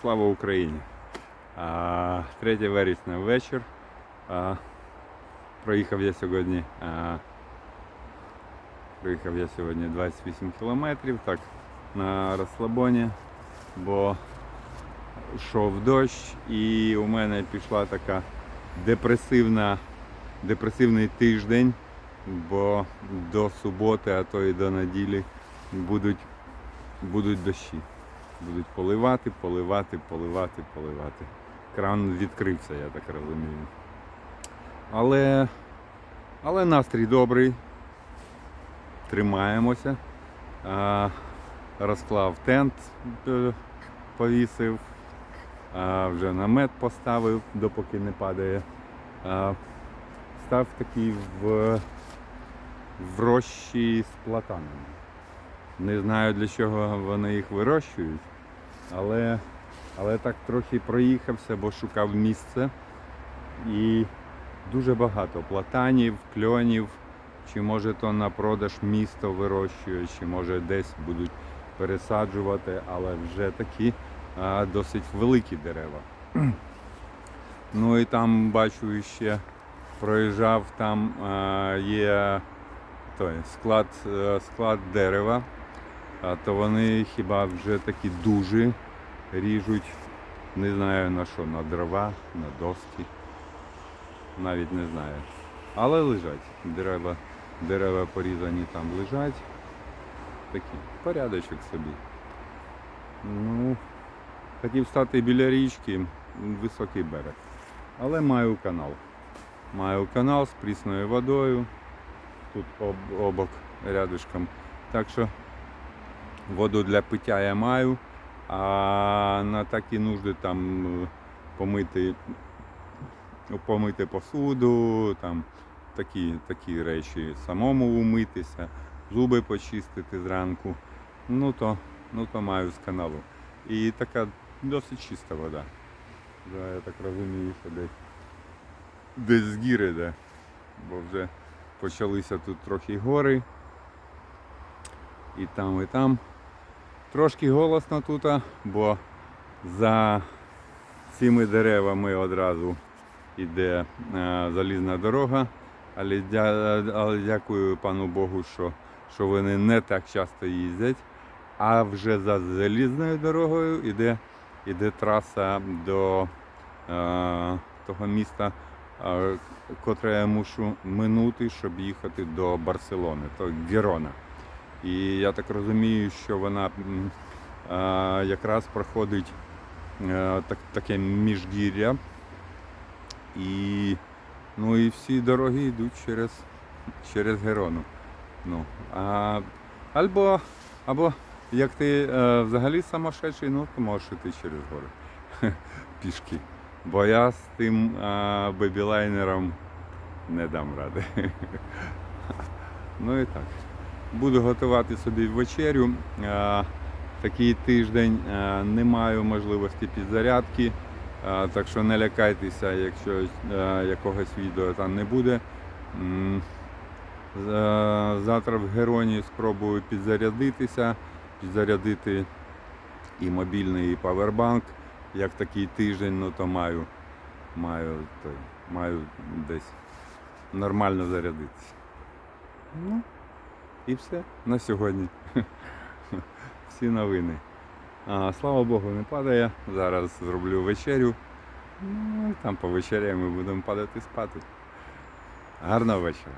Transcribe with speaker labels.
Speaker 1: Слава Україні! 3 вересня вечір. Проїхав я сьогодні. Проїхав я сьогодні 28 кілометрів, так, на розслабоні, бо йшов дощ і у мене пішла така депресивна, депресивний тиждень, бо до суботи, а то і до неділі будуть, будуть дощі. Будуть поливати, поливати, поливати, поливати. Кран відкрився, я так розумію. Але, але настрій добрий. Тримаємося. Розклав тент, е, повісив, вже намет поставив, допоки не падає. Став такий в, в рощі з платанами. Не знаю для чого вони їх вирощують, але, але так трохи проїхався, бо шукав місце. І дуже багато платанів, кльонів, чи може то на продаж місто вирощує, чи може десь будуть пересаджувати, але вже такі а, досить великі дерева. Ну і там бачу ще проїжджав, там а, є той, склад, е, склад дерева, то вони хіба вже такі дуже ріжуть, не знаю на що, на дрова, на доски. Навіть не знаю. Але лежать. Дерева, дерева порізані там лежать. Такі, порядочок собі. Ну, хотів стати біля річки, високий берег. Але маю канал. Маю канал з прісною водою. Тут об, обок рядышком. Так що воду для пиття я маю, а на такі нужди там е, помити, помити посуду, там такі, такі речі, самому умитися, зуби почистити зранку. Ну то, ну то маю з каналу. І така досить чиста вода. Да, я так розумію, що десь, десь з гіри, де. Бо вже почалися тут трохи гори. І там, і там. Трошки голосно тут, бо за цими деревами одразу йде е, залізна дорога. Але, але дякую пану Богу, що, що вони не так часто їздять. А вже за залізною дорогою йде, йде траса до е, того міста, е, котре я мушу минути, щоб їхати до Барселони, то Герона. І я так розумію, що вона якраз проходить е, так, таке міжгір'я. І, ну, і всі дороги йдуть через, через Герону. Ну, а, або, або як ти е, взагалі самошедший, ну то можеш іти через гори пішки. Бо я з тим бебілайнером не дам ради. ну і так. Буду готувати собі вечерю. Е, Такий тиждень е, не маю можливості підзарядки, е, так що не лякайтеся, якщо якогось відео там не буде. Завтра в Героні спробую підзарядитися, підзарядити і мобільний, і павербанк. Як такий тиждень, ну то маю, маю, той, маю десь нормально зарядитися. І все на сьогодні. Всі новини. А, слава Богу, не падає. Зараз зроблю вечерю. Ну, там по вечерям ми будемо падати спати. Гарного вечора.